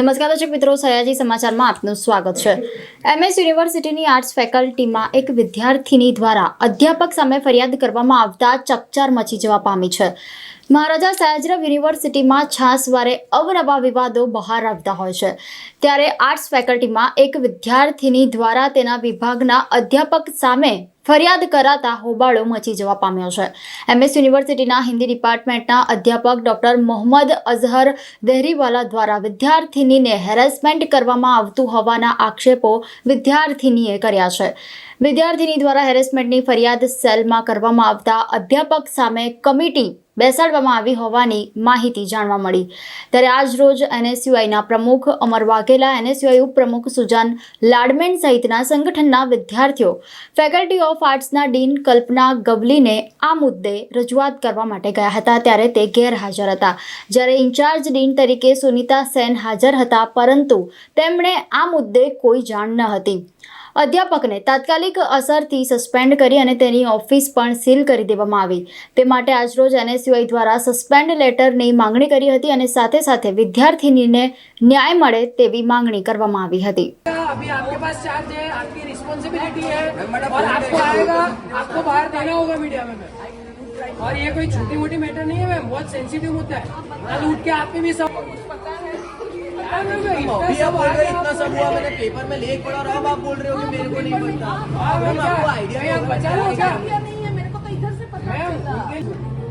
નમસ્કાર દર્શક મિત્રો, સયાજી સમાચારમાં આપનું સ્વાગત છે. એમએસ યુનિવર્સિટીની આર્ટ્સ ફેકલ્ટીમાં એક વિદ્યાર્થીની દ્વારા અધ્યાપક સામે ફરિયાદ કરવામાં આવતા ચકચાર મચી જવા પામી છે. મહારાજા સયાજીરાવ યુનિવર્સિટીમાં છાસવારે અવનવા વિવાદો બહાર આવતા હોય છે. ત્યારે આર્ટ્સ ફેકલ્ટીમાં એક વિદ્યાર્થીની દ્વારા તેના વિભાગના અધ્યાપક સામે ફરિયાદ કરાતા હોબાળો મચી જવા પામ્યો છે. એમએસ યુનિવર્સિટીના હિન્દી ડિપાર્ટમેન્ટના અધ્યાપક ડોક્ટર મોહમ્મદ અઝહર દહેરીવાલા દ્વારા વિદ્યાર્થિનીને હેરેસમેન્ટ કરવામાં આવતું હોવાના આક્ષેપો વિદ્યાર્થિનીએ કર્યા છે. વિદ્યાર્થિની દ્વારા હેરેસમેન્ટની ફરિયાદ સેલમાં કરવામાં આવતા અધ્યાપક સામે કમિટી બેસાડવામાં આવી હોવાની માહિતી જાણવા મળી. ત્યારે આજ રોજ એનએસયુઆઈના પ્રમુખ અમર વાઘેલા, એનએસયુઆઈ ઉપપ્રમુખ સુજાન લાડમેન સહિતના સંગઠનના વિદ્યાર્થીઓ, ફેકલ્ટી ઓફ આર્ટ્સના ડીન કલ્પના ગવલીને આ મુદ્દે રજૂઆત કરવા માટે ગયા હતા. ત્યારે તે ગેરહાજર હતા. જ્યારે ઇન્ચાર્જ ડીન તરીકે સુનિતા સેન હાજર હતા, પરંતુ તેમણે આ મુદ્દે કોઈ જાણ ન હતી. અધ્યાપકને તાત્કાલિક અસરથી સસ્પેન્ડ કરી અને તેની ઓફિસ પણ સીલ કરી દેવામાં આવી તે માટે આજરોજ એનએસયુઆઈ દ્વારા સસ્પેન્ડ લેટરની માંગણી કરી હતી અને સાથે સાથે વિદ્યાર્થિનીને ન્યાય મળે તેવી માંગણી કરવામાં આવી હતી अभी आपके पास चार्ज है आपकी रिस्पॉन्सिबिलिटी है और आपको आएगा आपको बाहर देना होगा मीडिया में मैम और ये कोई छोटी मोटी मैटर नहीं है मैम बहुत सेंसिटिव मुद्दा है कल उठ के आप पे भी सब आप बोल रहे इतना सब हुआ मैंने पेपर में लेख पढ़ा और अब आप बोल रहे हो कि मेरे को नहीं पता। हाँ, मैम, मैम, आपको आइडिया नहीं है मेरे को तो इधर से पता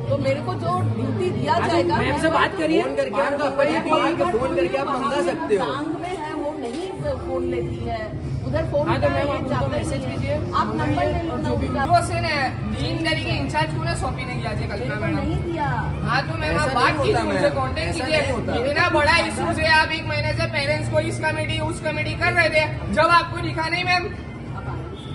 तो मेरे को जो ड्यूटी दिया हाँ, जाएगा मैम मैं से बात करिए। फ़ोन करके फ़ोन करके आप मंगा सकते हो। में है वो नहीं फ़ोन लेती है। उधर फोन हाँ, तो का मैम, है, आप उनको जाता ही मैसेज नहीं है। कीजिए, आप नंबर ले लो ना उनका वो से ने डीन तरीके इंचार्ज को ना सौंपीने गया थे मेरे कल्पना को मैडम नहीं दिया हाँ तो मैं ऐसा वहाँ बात नहीं की होता, थी मैम। उनसे कांटेक्ट ऐसा कीजिए नहीं होता। इतना बड़ा इशूज है आप एक महीने से पेरेंट्स को इस कमेटी उस कमेटी कर रहे थे जब आपको दिखा नहीं मैम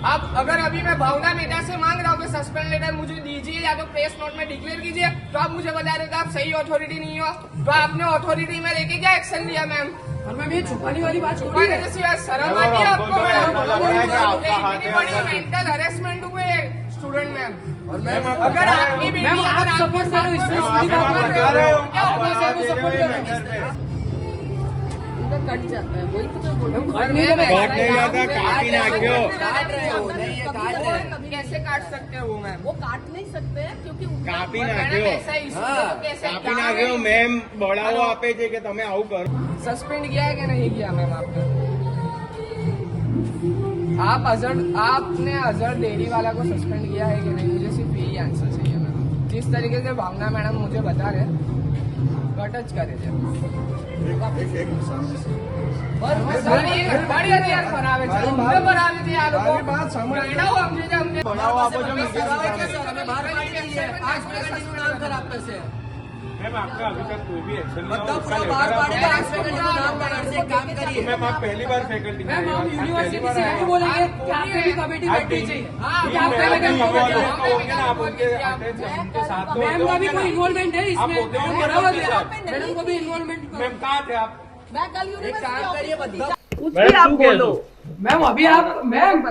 आप अगर अभी मैं भावना मेहता से मांग रहा हूँ कि सस्पेंड लेटर मुझे दीजिए या तो प्रेस नोट में डिक्लेयर कीजिए तो आप मुझे बता रहे हो कि आप सही अथॉरिटी नहीं हो तो आपने अथॉरिटी में लेके क्या एक्शन लिया मैम और मैम ये छुपाने वाली बात छुपाने जैसी बात शर्म आती है आपको इतनी बड़ी मेंटल हरेसमेंट हुए स्टूडेंट मैम और मैम अगर आपकी बेटी मैम आप सपोर्ट करो इसमें को सपोर्ट करो उनका कट जाता है वही तो मैं बोल रही हूँ घर में तो मैम, बैठ मैम, नहीं मैम, जाता, मैम, काट मैम, रहे हो। काट रहे हो नहीं ये काट रहे हैं कभी कैसे काट सकते हो मैम वो काट नहीं सकते हैं क्योंकि उनका કાપી मैडम નાખ્યો ऐसा इशू हाँ, है तो कैसे કાપી क्या નાખ્યો है? મેમ બળાવો આપે છે કે તમે આવું કરો सस्पेंड किया है कि नहीं किया मैम आपने आप अजहर आपने अजहर डेयरी वाला को सस्पेंड किया है कि नहीं मुझे सिर्फ यही आंसर चाहिए मैम जिस तरीके से भावना मैडम मुझे बता रहे કટ જ કરે છે બધા બહાર પાડેલા एक काम करिए। मैम आप पहली बार फैकल्टी मैम हम यूनिवर्सिटी से नहीं बोलेंगे कि आपके भी कमेटी बैठनी चाहिए आपका भी कमेटी आप उनके उनके साथ मैम का भी कोई इन्वॉल्वमेंट है इसमें? आप बोलते हो मैडम को भी- मैडम को भी इन्वॉल्वमेंट मैम कहाँ थे आप? मैं कल यूनिवर्सिटी कुछ भी आप बोलो। मैम अभी आप मैम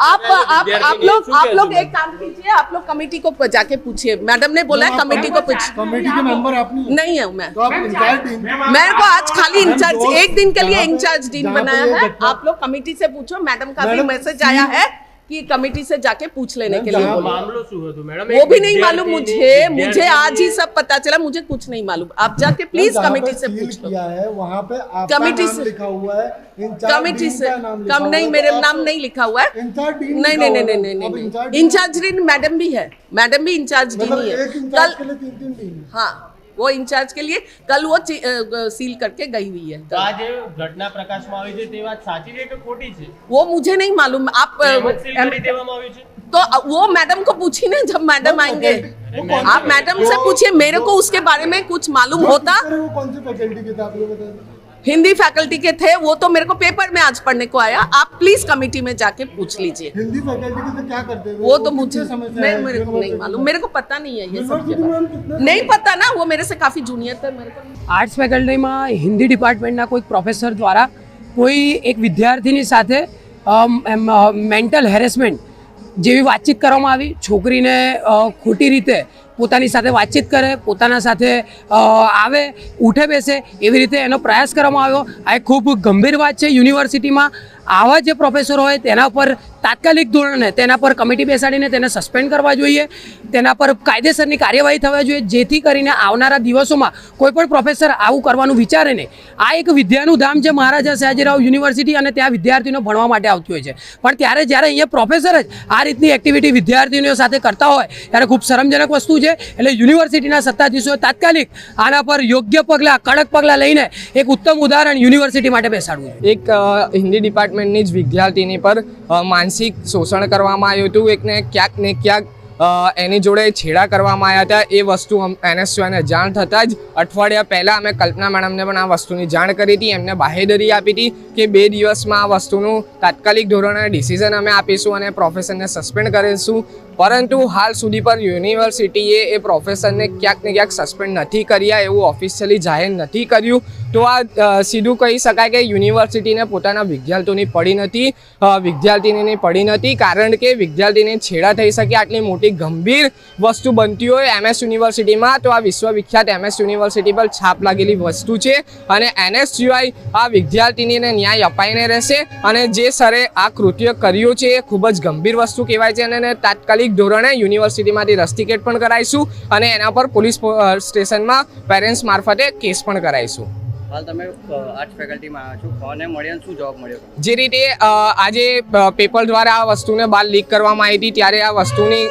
आप आप आप लोग आप लोग एक काम कीजिए आप लोग कमेटी को जाके पूछिए। मैडम ने बोला है कमेटी को पूछ कमेटी के मेंबर आप नहीं हूँ मैं। तो मेरे को आज खाली इंचार्ज एक दिन के लिए इंचार्ज डीन बनाया है। आप लोग कमेटी से पूछो। मैडम का भी मैसेज आया है। कि कमेटी से जाके पूछ लेने के लिए वो भी नहीं मालूम मुझे मुझे आज ही सब पता चला मुझे कुछ नहीं मालूम। आप जाके प्लीज़ कमेटी से पूछ लो। वहाँ पे कमेटी से लिखा हुआ है कमेटी से कम नहीं मेरे नाम नहीं लिखा हुआ है। नहीं नहीं नहीं नहीं नहीं इंचार्ज मैडम भी है। मैडम भी इंचार्ज डीन ही है। कल हाँ। वो इंचार्ज के लिए कल वो ची- अ, अ, सील करके गई हुई है તો આ જે ઘટના પ્રકાશમાં આવી છે તે વાત સાચી છે કે ખોટી છે वो मुझे नहीं मालूम आप अ, એમ જ સીલ કરી एम- દેવામાં આવ્યું છે तो वो मैडम को पूछी ना जब मैडम आएंगे आप मैडम से पूछिए मेरे को उसके बारे में कुछ मालूम होता अरे वो कौन सी फैकल्टी के थे आप लोग बताइए हिंदी फैकल्टी के थे वो तो मेरे को पेपर में आज पढ़ने को आया आप प्लीज कमेटी में जाके पूछ लीजिए हिंदी फैकल्टी के थे क्या करते थे वो तो कितने मुझे समय से नहीं है मेरे को नहीं यूनिवर्सिटी मालूम में? मेरे को पता नहीं है ये सब के यूनिवर्सिटी में बारे हम में। कितने नहीं पता ना वो मेरे से काफी जूनियर थे मेरे को આર્ટ્સ ફેકલ્ટીમાં હિન્દી ડિપાર્ટમેન્ટના કોઈ પ્રોફેસર દ્વારા કોઈ એક વિદ્યાર્થીની સાથે મેન્ટલ હેરેસમેન્ટ જેવી વાતચીત કરવામાં આવી છોકરીને અ, ખોટી રીતે પોતાની સાથે વાતચીત કરે, પોતાના સાથે આવે, ઉઠે, બેસે એવી રીતે એનો પ્રયાસ કરવામાં આવ્યો. આ એક ખૂબ ગંભીર વાત છે યુનિવર્સિટીમાં. આવા જે પ્રોફેસરો હોય તેના પર તાત્કાલિક ધોરણે, તેના પર કમિટી બેસાડીને તેને સસ્પેન્ડ કરવા જોઈએ, તેના પર કાયદેસરની કાર્યવાહી થવા જોઈએ, જેથી કરીને આવનારા દિવસોમાં કોઈ પણ પ્રોફેસર આવું કરવાનું વિચારે નહીં. આ એક વિદ્યાનું ધામ છે મહારાજા સયાજીરાવ યુનિવર્સિટી અને ત્યાં વિદ્યાર્થીઓ ભણવા માટે આવતી હોય છે. પણ ત્યારે જ્યારે અહીંયા પ્રોફેસર જ આ રીતની એક્ટિવિટી વિદ્યાર્થીઓ સાથે કરતા હોય, ત્યારે ખૂબ શરમજનક વસ્તુ છે. એટલે યુનિવર્સિટીના સત્તાધીશોએ તાત્કાલિક આના પર યોગ્ય પગલાં, કડક પગલાં લઈને એક ઉત્તમ ઉદાહરણ યુનિવર્સિટી માટે બેસાડવું એક હિન્દી હિન્દી ડિપાર્ટમેન્ટની જ વિદ્યાર્થીની પર માનસિક શોષણ કરવામાં આવ્યું હતું. એકને ક્યાંક ને ક્યાંક એની જોડે છેડા કરવામાં આવ્યા હતા. એ વસ્તુ એનએસયુને જાણ થતાં જ અઠવાડિયા પહેલાં અમે કલ્પના મેડમને પણ આ વસ્તુની જાણ કરી હતી. એમને બાહેદરી આપી હતી કે બે દિવસમાં આ વસ્તુનું તાત્કાલિક ધોરણે ડિસિઝન અમે આપીશું અને પ્રોફેસરને સસ્પેન્ડ કરીશું. પરંતુ હાલ સુધી પર યુનિવર્સિટીએ એ પ્રોફેસરને ક્યાંક ને ક્યાંક સસ્પેન્ડ નથી કર્યા એવું ઓફિશિયલી જાહેર નથી કર્યું. તો આ સીધું કહી શકાય કે યુનિવર્સિટીને પોતાના વિદ્યાર્થીઓની પડી નથી વિદ્યાર્થીની પડી નથી, કારણ કે વિદ્યાર્થીને છેડા થઈ શકે આટલી મોટી ગંભીર વસ્તુ બનતી હોય એમએસ યુનિવર્સિટીમાં, તો આ વિશ્વવિખ્યાત એમએસ યુનિવર્સિટી પર છાપ લાગેલી વસ્તુ છે અને એનએસયુઆઈ આ વિદ્યાર્થીનીને ન્યાય અપાઈને રહેશે અને જે સરે આ કૃત્ય કર્યું છે એ ખૂબ જ ગંભીર વસ્તુ કહેવાય છે અને એને તાત્કાલિક ધોરણે યુનિવર્સિટીમાંથી રસ્ટિકેટ પણ કરાવીશું અને એના પર પોલીસ સ્ટેશનમાં પેરેન્ટ્સ મારફતે કેસ પણ કરાવીશું. હાલ તમે આર્ટ્સ ફેકલ્ટીમાં છો. કોને મળ્યા શું જવાબ મળ્યો? જે રીતે આજે પેપર દ્વારા આ વસ્તુને બહાર લીક કરવામાં આવી હતી ત્યારે આ વસ્તુની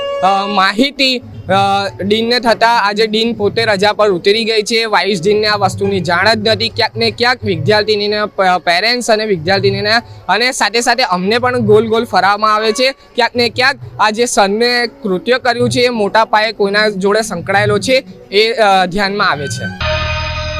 માહિતી ડીનને થતાં આજે ડીન પોતે રજા પર ઉતરી ગઈ છે. વાઇસ ડીનને આ વસ્તુની જાણ જ નથી. ક્યાંક ને ક્યાંક વિદ્યાર્થીનીને પેરેન્ટ્સ અને વિદ્યાર્થીનીને અને સાથે સાથે અમને પણ ગોલ ગોલ ફરાવવામાં આવે છે. ક્યાંક ને ક્યાંક આ જે સરને કૃત્ય કર્યું છે, એ મોટા પાયે કોઈના જોડે સંકળાયેલો છે, એ ધ્યાનમાં આવે છે.